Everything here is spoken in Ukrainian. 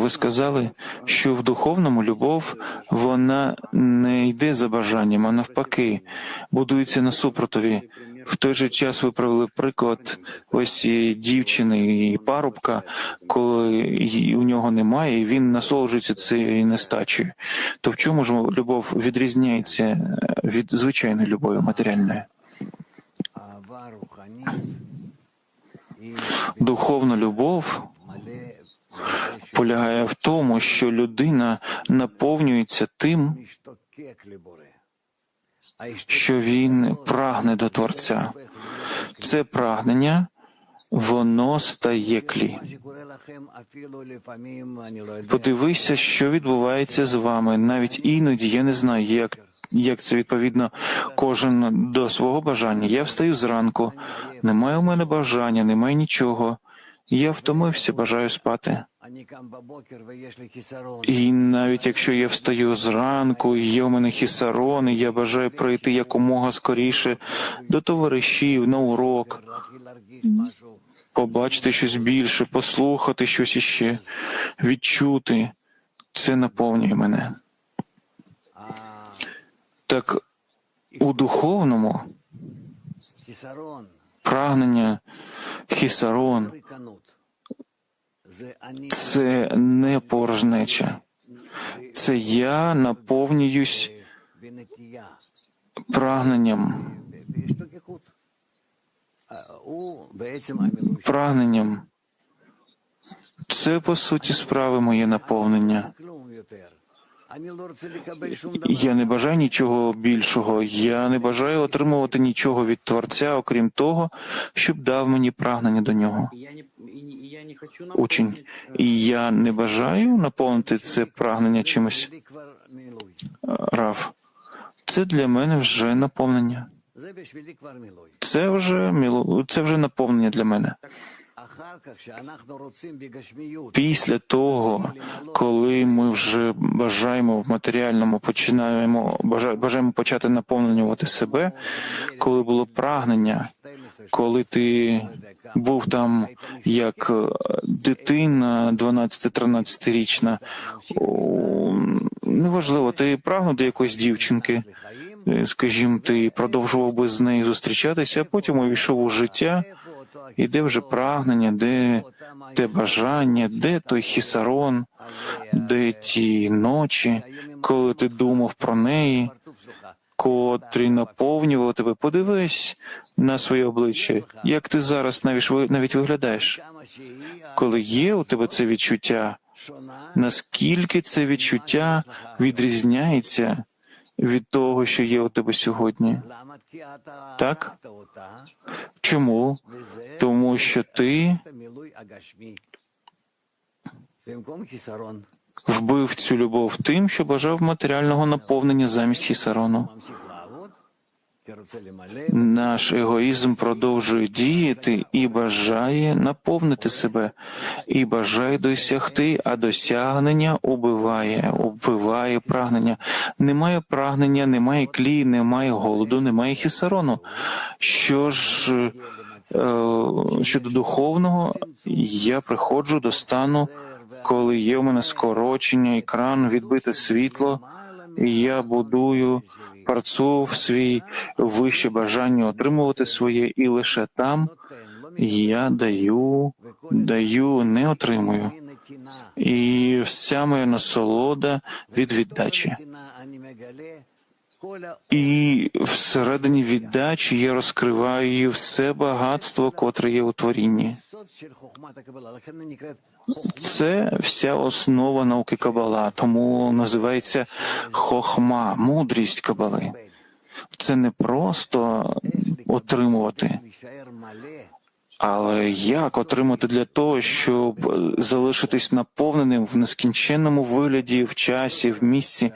Ви сказали, що в духовному любов вона не йде за бажанням, а навпаки, будується на супротові. В той же час ви провели приклад ось цієї дівчини і парубка, коли у нього немає, і він насолоджується цією нестачею. То в чому ж любов відрізняється е, від звичайної любові матеріальної? Духовна любов полягає в тому, що людина наповнюється тим, що він прагне до Творця. Це прагнення. Воно стає клі. Подивися, що відбувається з вами. Навіть іноді я не знаю, як як це відповідно кожен до свого бажання. Я встаю зранку, немає у мене бажання, немає нічого. Я втомився, бажаю спати. І навіть якщо я встаю зранку, і є у мене хісарон, і я бажаю прийти якомога скоріше до товаришів на урок, побачити щось більше, послухати щось іще, відчути. Це наповнює мене. Так у духовному прагнення хісарон це не порожнеча. Це я наповнююсь прагненням. Прагненням. Це по суті справи моє наповнення. Я не бажаю нічого більшого. Я не бажаю отримувати нічого від Творця, окрім того, щоб дав мені прагнення до нього учень, і э, я не бажаю наповнити це прагнення чимось. Рав, це для мене вже наповнення. Це вже міло, це вже наповнення для мене. Після того, коли ми вже бажаємо в матеріальному починаємо бажаємо почати наповнювати себе, коли було прагнення, коли ти був там як е, дитина 12-13 річна. Неважливо, ти прагнув до якоїсь дівчинки, е, скажімо, ти продовжував би з нею зустрічатися, а потім увійшов у життя, і де вже прагнення, де те бажання, де той хісарон, де ті ночі, коли ти думав про неї котрі наповнював тебе. Подивись на своє обличчя, як ти зараз навіть навіть виглядаєш. Коли є у тебе це відчуття, наскільки це відчуття відрізняється від того, що є у тебе сьогодні? Так? Чому? Тому що ти вбив цю любов тим, що бажав матеріального наповнення замість Хісарону. Наш егоїзм продовжує діяти і бажає наповнити себе, і бажає досягти, а досягнення убиває, убиває прагнення. Немає прагнення, немає клії, немає голоду, немає хісарону. Що ж е, щодо духовного, я приходжу до стану коли є в мене скорочення, екран, відбите світло, і я будую парцув свій вище бажання отримувати своє, і лише там я даю, даю, не отримую. І вся моя насолода від віддачі і всередині віддачі я розкриваю все багатство, котре є у творінні. Це вся основа науки Кабала, тому називається хохма, мудрість Кабали. Це не просто отримувати, але як отримати для того, щоб залишитись наповненим в нескінченному вигляді, в часі, в місці,